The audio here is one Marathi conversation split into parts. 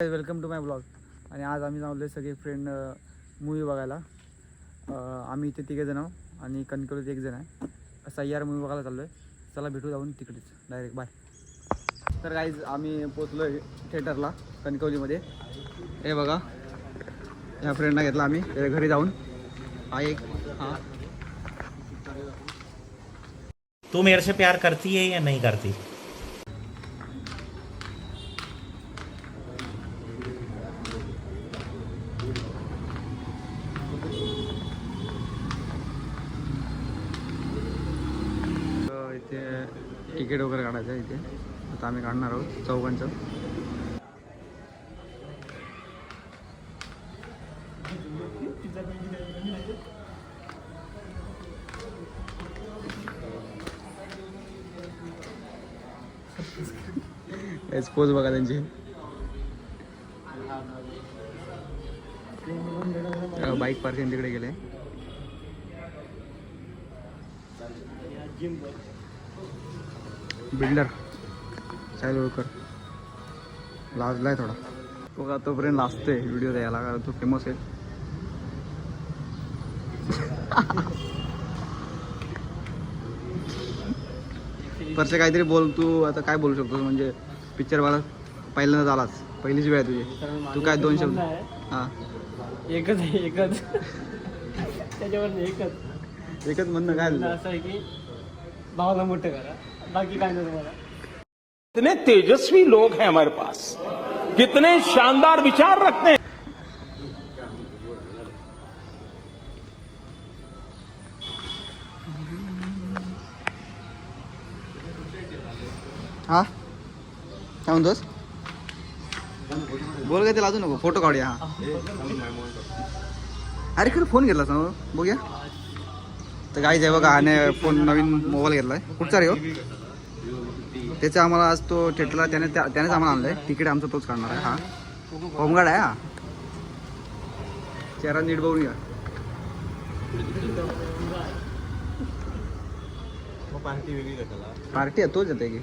वेलकम टू माय ब्लॉग आणि आज आम्ही जाऊले सगळे फ्रेंड मूवी बघायला. आम्ही इथे तिघे जण आहोत आणि कणकवलीत एक जण आहे. सय्यार मूवी बघायला चाललो आहे चला भेटू जाऊन तिकडेच. डायरेक्ट बाय तर काहीच आम्ही पोचलो आहे थिएटरला कणकवलीमध्ये. हे बघा. ह्या फ्रेंडला घेतला आम्ही. घरी जाऊन. हा एक. हा. तू मेरे से प्यार करती है या नहीं करती? तिकीट इथे. आता आम्ही काढणार आहोत चौघांचं. पोज बघा त्यांची. बाईक पार्किंग तिकडे गेले. बिल्डर साहिल ओळकर लाजलाय थोडा. तो का तोपर्यंत लाजतोय व्हिडिओ द्यायला कारण तो फेमस आहे. परसे काहीतरी बोल तू आता काय बोलू शकतो म्हणजे पिक्चर मला पहिल्यांदा झालाच. पहिलीच वेळ आहे तुझी. तू काय दोन शब्द हां. एकच आहे एकच. त्याच्यावर एकच. एकच म्हणणं काय? असं आहे की भावाला मोठं करा। बाकी काय नाही तुम्हाला कितने तेजस्वी लोग हैं हमारे पास। कितने शानदार विचार रखते हैं। हा? काय म्हणतोस बोल काय ते लाजू नको फ़ोटो काढूया हा अरे खरं फ़ोन घेतला बघूया तर काहीच आहे बघा आणि फोन नवीन मोबाईल घेतलाय. कुठचा रे हो. त्याचा आम्हाला आज तो थिएटरला त्याने त्या- त्यानेच आम्हाला आणलाय. तिकीट आमचा तोच काढणार आहे हा. होमगार्ड आहे हा. चेहरा नीट बघून घ्या. पार्टी आहे तोच येते की.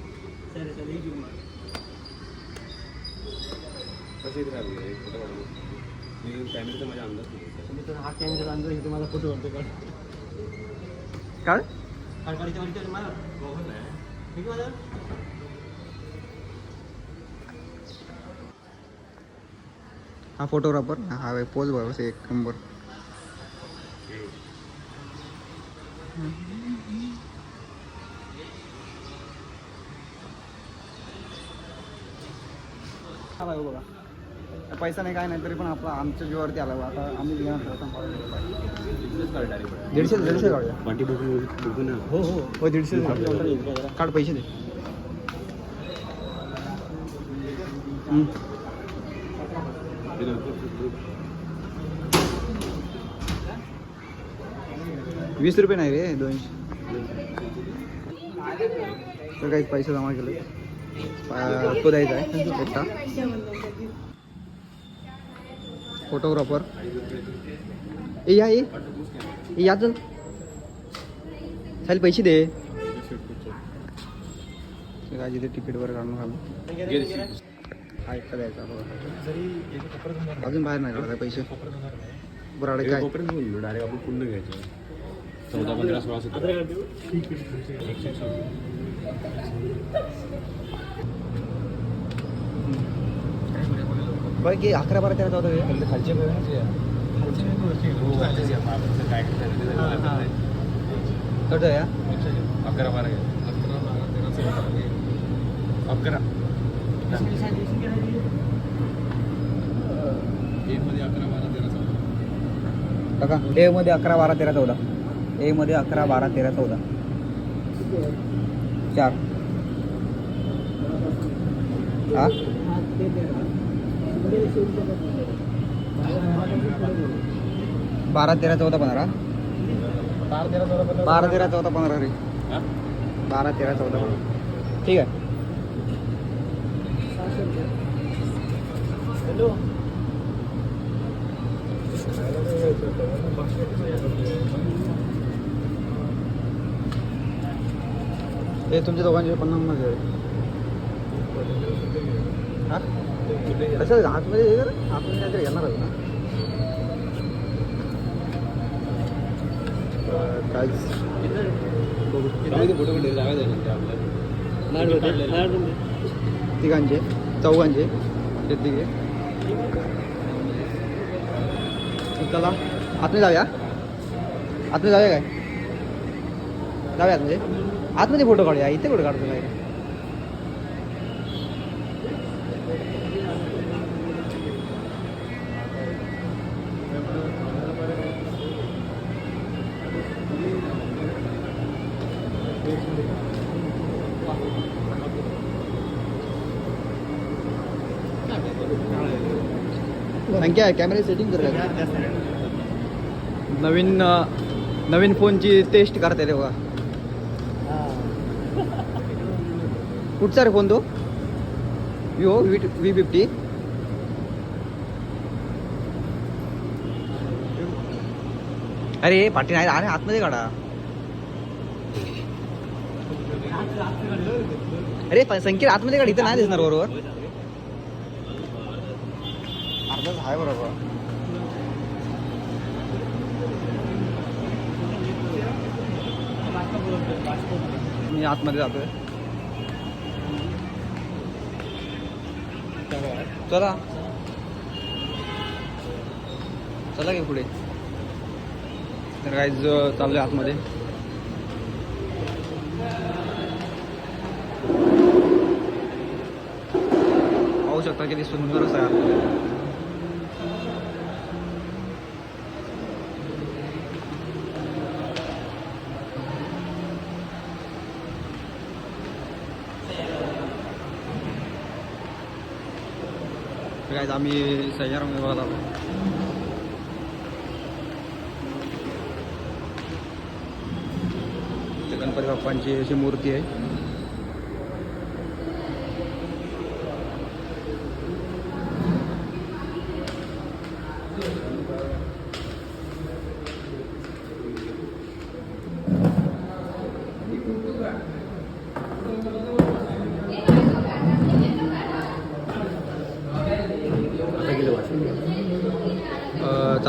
हा कॅमेरा तुम्हाला फोटो काढतो काढ काय काढ काढ काढ मला ठीक आहे माझा हा फोटोग्राफर हा पोज बघा बस एक नंबर हा बाई बघा पैसा नाही काय नाही तरी पण आपला आमच्या जीवावरती आला. आता आम्ही दीडशे दीडशे काढूया हो हो. हो दीडशे काढ पैसे दे. वीस रुपये नाही रे दोनशे. तर काही पैसे जमा केले. तो द्यायचा आहे. एकटा फोटोग्राफर. ए या ए, या चल. चालेल पैसे दे. काय तिथे तिकीट वर काढून घालून हा एकटा द्यायचा बघा. अजून बाहेर नाही काढायचा पैसे. बरं काय? डायरेक्ट आपण पुन्हा घ्यायचं. चौदा पंधरा सोळा सतरा बघ की अकरा बारा तेरा चौदा हे. खालचे. कळतं या अकरा बारा अकरा एक मध्ये अकरा बारा तेरा चौदा. ए मध्ये अकरा बारा तेरा चौदा. ए मध्ये अकरा बारा तेरा चौदा हा बारा तेरा चौदा पंधरा. बारा तेरा चौदा पंधरा रे. हा? बारा तेरा चौदा पंधरा. ठीक आहे. हॅलो हे तुमच्या दोघांचे पन्नासमध्ये हा? तसं आतमध्ये हे कर आतमध्ये काहीतरी येणार आहे ना काय फोटो तिघांचे चौघांचे ते तिघे चला आतमध्ये जाऊया आतमध्ये जाऊया काय जाऊया आतमध्ये आतमध्ये फोटो काढूया इथे फोटो काढतो काय संख्या कॅमेरा सेटिंग कर नवीन नवीन फोनची टेस्ट करता तेव्हा. कुठचा रे फोन तो? विवो व्ही व्ही फिफ्टी अरे पाठी नाही अरे आतमध्ये काढा. अरे पण संख्या आतमध्ये काढ इथं नाही दिसणार बरोबर? अर्धाच आहे बरोबर. मी आतमध्ये जातोय. चला. चला की पुढे. तर काय चाललोय आतमध्ये. पाहू शकता किती सुंदरच आहे आतमध्ये. तर काय आम्ही सह्यार विभागाला आलो. ते गणपती बाप्पांची अशी मूर्ती आहे.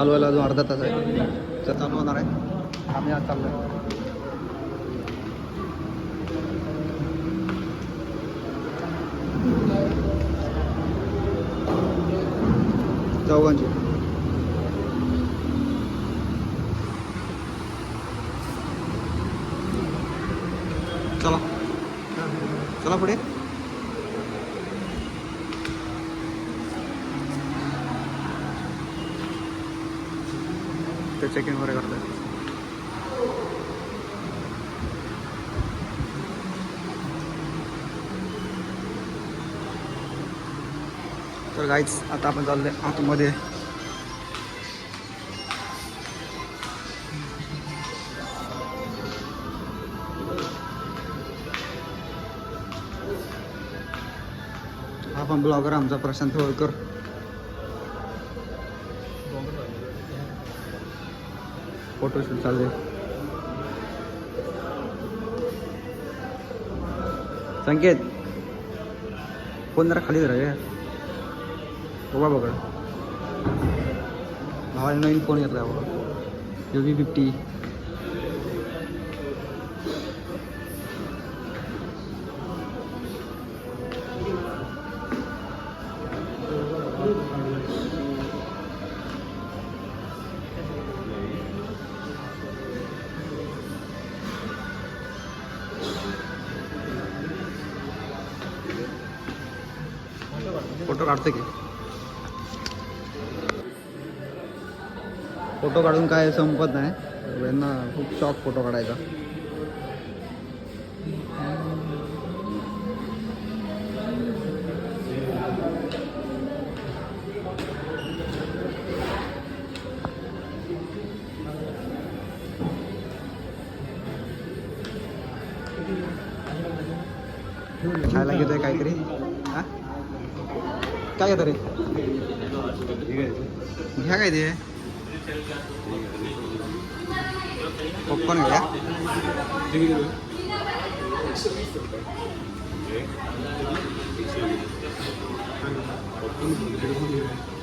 चालू व्हायला अजून अर्धा तास आहे. तर चालू होणार आहे. आम्ही आज चाललो चौघांची चला चला पुढे ते चेक इन वगैरे करतात तर गाईच आता आपण चाललोय आतमध्ये. हा पण ब्लॉगर आमचा प्रशांत होळकर. फोटोशूट चालू आहे. संकेत. फोन जरा खाली धरा बघा बघा. भावाने नवीन फोन घेतला बघा. बी फिफ्टी फोटो काढते की? फोटो काढून काय संपत नाही. यांना खूप शॉक फोटो काढायचा. खायला घेतोय काहीतरी? हा? काय घेता रे? घ्या काय ते? पॉपकॉर्न घ्या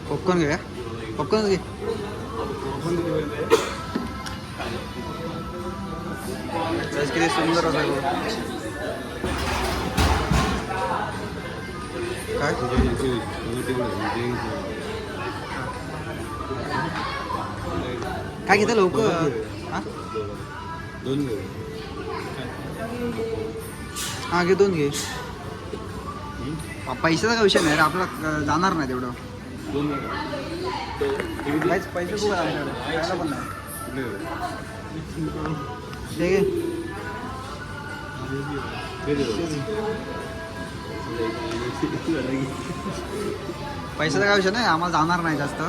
पॉपकॉर्न घ्या पॉपकॉर्न घे. किती सुंदर असा काय काय घेतं लवकर? हा? दोन हा घे दोन घे. पैशाचा काय विषय नाही रे आपला जाणार नाही तेवढं. काहीच पैसे खूप आमच्याकडे? पण नाही. घे. पैशाचा काय विषय नाही आम्हाला जाणार नाही जास्त.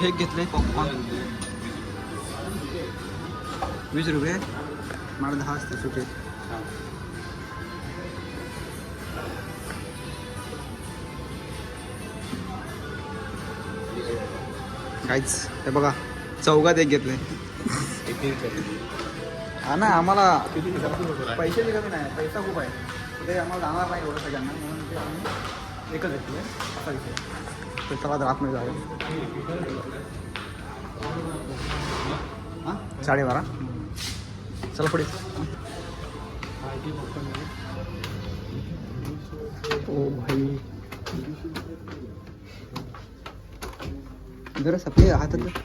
हे घेतले पॉपकॉर्न वीस रुपये. मला दहा असते सुटे. काहीच. हे बघा चौघात एक घेतले हा ना आम्हाला पैशाची कमी नाही? पैसा खूप आहे. ते आम्हाला जाणार नाही एवढं सगळ्यांना म्हणून ते आम्ही एकच घेतले असा विषय तर चला तर नाही जाऊया. हां? साडेबारा. चला पुढे. ओ भाई. जरा सपले हातात जरा.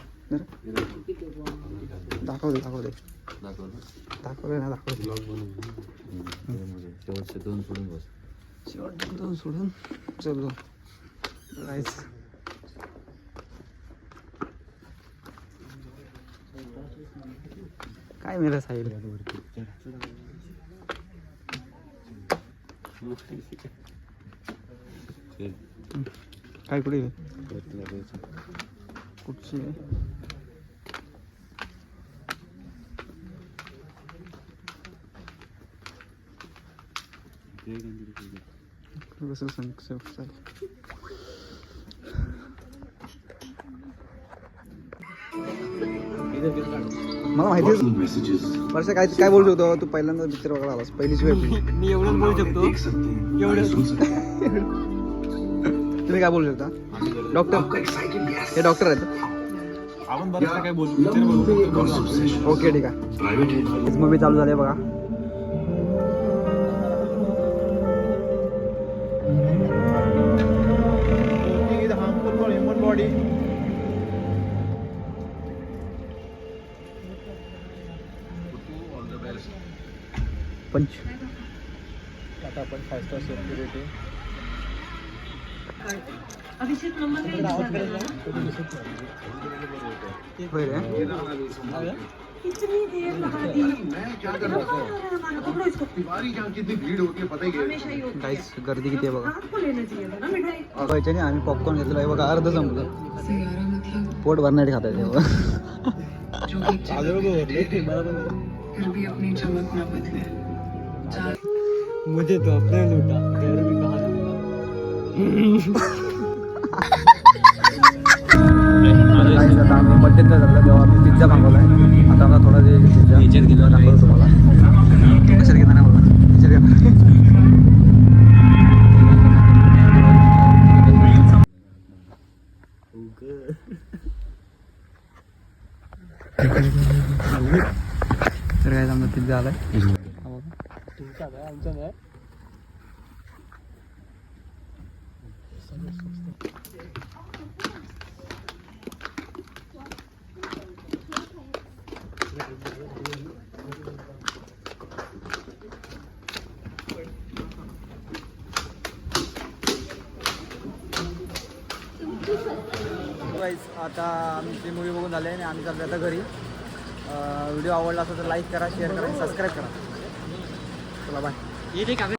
दाखव दे दाखव दे. दाखव दे ना दाखव दे शेवटचे दोन सोडून बस. शेवट दोन सोडून चल जाऊ. राईस. काय मेरा साहिल? काय कुठे कुठची? बसेल. मला माहिती वर्ष काय काय बोलू शकतो तू पहिल्यांदा पिक्चर बघायला आलास पहिलीच वेळ. मी एवढंच बोलू शकतो एवढं तुम्ही काय बोलू शकता? डॉक्टर हे डॉक्टर आहेत. आपण बरं काय बोलू पिक्चर बोलू ओके ठीक आहे. मूवी चालू झाली बघा. पंच आता आपण फाय स्टार सेक्युरिटी होय रे काहीच गर्दी किती आहे बघा व्हायच्या नाही आम्ही पॉपकॉर्न घेतलेला आहे बघा अर्ध संपलं पोट भरण्यासाठी खाता येते बघा फिर भी अपनी चमक न बदले। मुझे तो अपने लूटा घर भी कहा Guys, आता आम्ही मध्यंतर झालं तेव्हा आम्ही पिझ्झा मागवलाय आता आम्हाला थोडा जे पिझ्झा ह्याच्यात गेलो दाखवतो तुम्हाला कशात घेणार आहे बघा. ह्याच्यात घेणार तर काय आमचा पिझ्झा आलाय नाही. आमचा आता आमची मूवी बघून झाले आणि आम्ही चाललो आता घरी. व्हिडिओ आवडला असेल तर लाईक करा शेअर करा सबस्क्राईब करा. चला बाय